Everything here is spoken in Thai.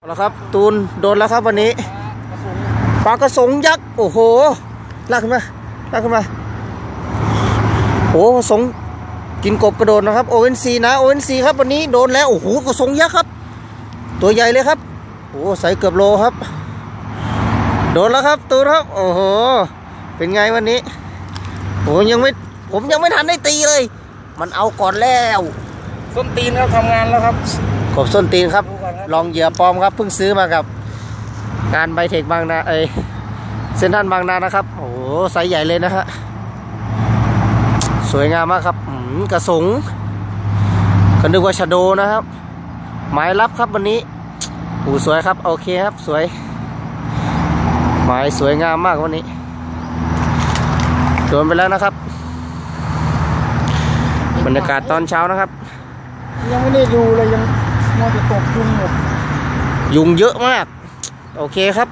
เอาละครับ ตูนโดนแล้วครับวันนี้ปลากระสงยักษ์โอ้โหลากขึ้นมาลากขึ้นมาโอ้สงกินกบกระโดดนะครับโอเอ็นซีนะโอเอ็นซีครับวันนี้โดนแล้วโอ้โหกระสงยักษ์ครับ ตัวใหญ่เลยครับโอ้ใส่เกือบโลครับ โดนแล้วครับตูนครับโอ้โหเป็นไงวันนี้โอ้ยังไม่ผมยังไม่ทันได้ตีเลย มันเอาก่อนแล้ว ส้นตีนครับทำงานแล้วครับกบส้นตีนครับดูก่อนครับ ลองเหยื่อปลอมครับเพิ่งซื้อมากับงานไบเทคบางนาเอเซนทรันบางนานะครับ โอ้โหไซส์ใหญ่เลยนะฮะสวยงามมากครับกระสงก็นึกว่าชะโดนะครับ หมายรับครับวันนี้โอ้สวยครับ โอเคครับสวย หมายสวยงามมากวันนี้โดนไปแล้วนะครับบรรยากาศตอนเช้านะครับ ยังไม่ได้ดูเลยยัง น่าจะตกยุงหมดยุงเยอะมาก โอเคครับ